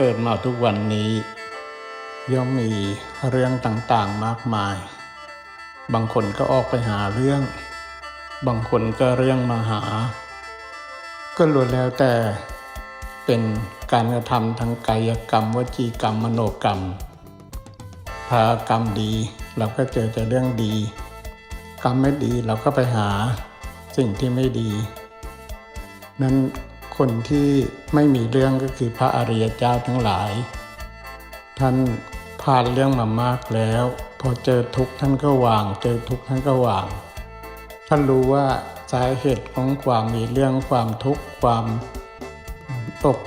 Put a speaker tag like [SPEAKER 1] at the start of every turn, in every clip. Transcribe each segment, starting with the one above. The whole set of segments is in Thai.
[SPEAKER 1] เกิดมาทุกวันนี้ ย่อมมีเรื่องต่างๆมากมาย บางคนก็ออกไปหาเรื่อง บางคนก็เรื่องมาหา ก็ล้วนแล้วแต่เป็นการกระทำทางกายกรรม วจีกรรมมโนกรรมถ้ากรรมดีเราก็เจอแต่เรื่องดี กรรมไม่ดีเราก็ไปหาสิ่งที่ไม่ดี นั้น คนที่ไม่มีเรื่องก็คือพระอริยเจ้าทั้งหลาย ท่านผ่านเรื่องมามากแล้ว พอเจอทุกข์ท่านก็วาง เจอทุกข์ท่านก็วาง ท่านรู้ว่าสาเหตุของความมีเรื่องความทุกข์ความตก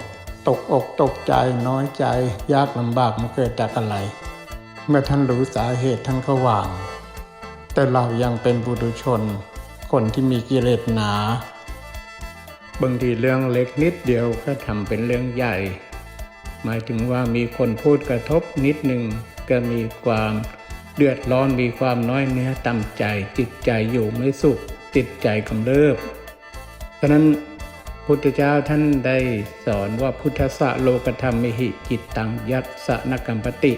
[SPEAKER 1] ตกอกตกใจน้อยใจยากลำบากมันเกิดจากอะไร เมื่อท่านรู้สาเหตุท่านก็วาง แต่เรายังเป็นบุตุชน คนที่มีกิเลสหนา บางทีเรื่องเล็กนิดเดียวก็ทำเป็นเรื่องใหญ่ หมายถึงว่ามีคนพูดกระทบนิดหนึ่งก็มีความเดือดร้อนมีความน้อยเนื้อต่ำใจ จิตใจอยู่ไม่สุข จิตใจกำเริบฉะนั้นพุทธเจ้าท่านได้สอนว่าพุทธะโลกธรรมมิหิจิตตังยัตสนกรรมปติ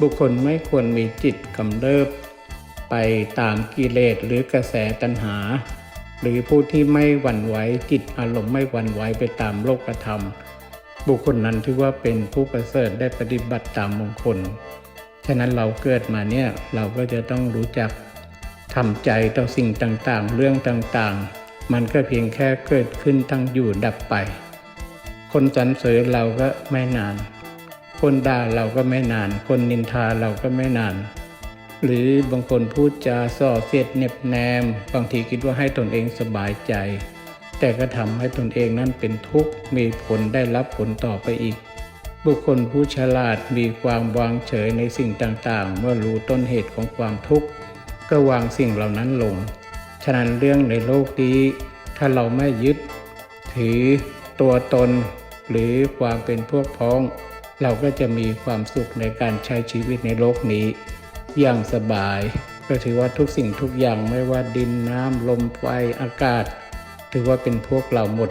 [SPEAKER 1] บุคคลไม่ควรมีจิตกำเริบ ไปตามกิเลสหรือกระแสตัณหา หรือผู้ที่ไม่หวั่นไหวจิตอารมณ์ไม่หวั่นไหวไปตามโลกธรรม บุคคลนั้นถือว่าเป็นผู้ประเสริฐได้ปฏิบัติตามมงคล ฉะนั้นเราเกิดมาเนี่ยเราก็จะต้องรู้จักทำใจต่อสิ่งต่างๆ เรื่องต่างๆ มันก็เพียงแค่เกิดขึ้นตั้งอยู่ดับไป คนสรรเสริญเราก็ไม่นาน คนด่าเราก็ไม่นาน คนนินทาเราก็ไม่นาน หรือบางคนพูดจาส่อเสียดเน็บแนม บางทีคิดว่าให้ตนเองสบายใจ แต่ก็ทำให้ตนเองนั้นเป็นทุกข์มีผลได้รับผลต่อไปอีก บุคคลผู้ฉลาดมีความวางเฉยในสิ่งต่างๆ เมื่อรู้ต้นเหตุของความทุกข์ก็วางสิ่งเหล่านั้นลง ฉะนั้นเรื่องในโลกนี้ ถ้าเราไม่ยึด ถือตัวตน หรือความเป็นพวกพ้อง เราก็จะมีความสุขในการใช้ชีวิตในโลกนี้ อย่างสบาย ก็ถือว่าทุกสิ่งทุกอย่างไม่ว่าดินน้ำลมไฟอากาศ ถือว่าเป็นพวกเราหมด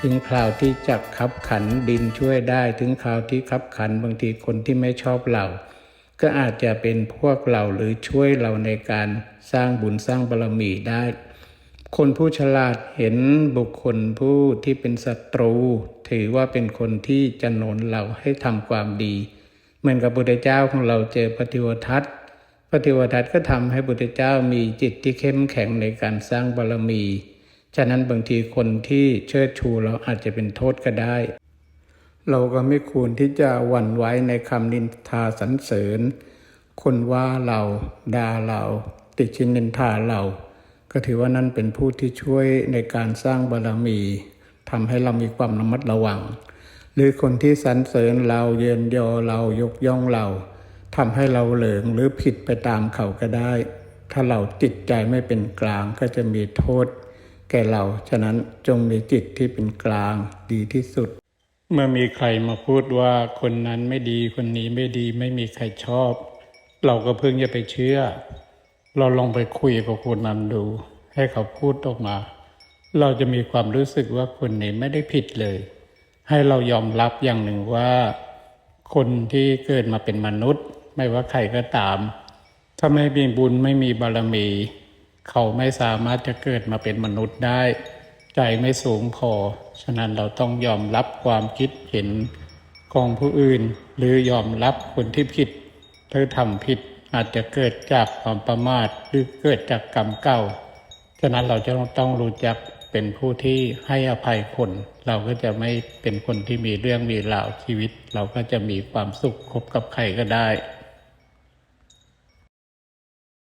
[SPEAKER 1] ถึงคราวที่จะขับขันดินช่วยได้ ถึงคราวที่ขับขันบางทีคนที่ไม่ชอบเราก็อาจจะเป็นพวกเราหรือช่วยเราในการสร้างบุญสร้างบารมีได้ คนผู้ฉลาดเห็นบุคคลผู้ที่เป็นศัตรู ถือว่าเป็นคนที่จะหนุนเราให้ทำความดี เหมือนกับพุทธเจ้าของเราเจอปฏิวทัต ปฏิวทัตก็ทำให้พุทธเจ้ามีจิตที่เข้มแข็งในการสร้างบารมี ฉะนั้นบางทีคนที่เชิดชูเราอาจจะเป็นโทษก็ได้ เราก็ไม่ควรที่จะหวั่นไหวในคำนินทาสรรเสริญ คนว่าเราด่าเรา ติชินนินทาเรา ก็ถือว่านั่นเป็นผู้ที่ช่วยในการสร้างบารมีทำให้เรามีความระมัดระวัง หรือคนที่สรรเสริญเราเยินยอเรายกย่องเรา ทำให้เราเหลิงหรือผิดไปตามเขาก็ได้ ถ้าเราจิตใจไม่เป็นกลางก็จะมีโทษ แก่เรา ฉะนั้นจงมีจิตที่เป็นกลางดีที่สุด เมื่อมีใครมาพูดว่าคนนั้นไม่ดีคนนี้ไม่ดีไม่มีใครชอบ เราก็เพิ่งจะไปเชื่อ เราลองไปคุยกับคนนั้นดู ให้เขาพูดออกมา เราจะมีความรู้สึกว่าคนนี้ไม่ได้ผิดเลย ให้เรายอมรับอย่างหนึ่งว่า คนที่เกิดมาเป็นมนุษย์ ไม่ว่าใครก็ตาม ถ้าไม่มีบุญไม่มีบารมี เขาไม่สามารถจะเกิดมาเป็นมนุษย์ได้ ใจไม่สูงพอ ฉะนั้นเราต้องยอมรับความคิดเห็นของผู้อื่น หรือยอมรับคนที่ผิดหรือทำผิดอาจจะเกิดจากความประมาทหรือเกิดจากกรรมเก่า ฉะนั้นเราจะต้องรู้จักเป็นผู้ที่ให้อภัยคน เราก็จะไม่เป็นคนที่มีเรื่องมีราวชีวิต เราก็จะมีความสุขคบกับใครก็ได้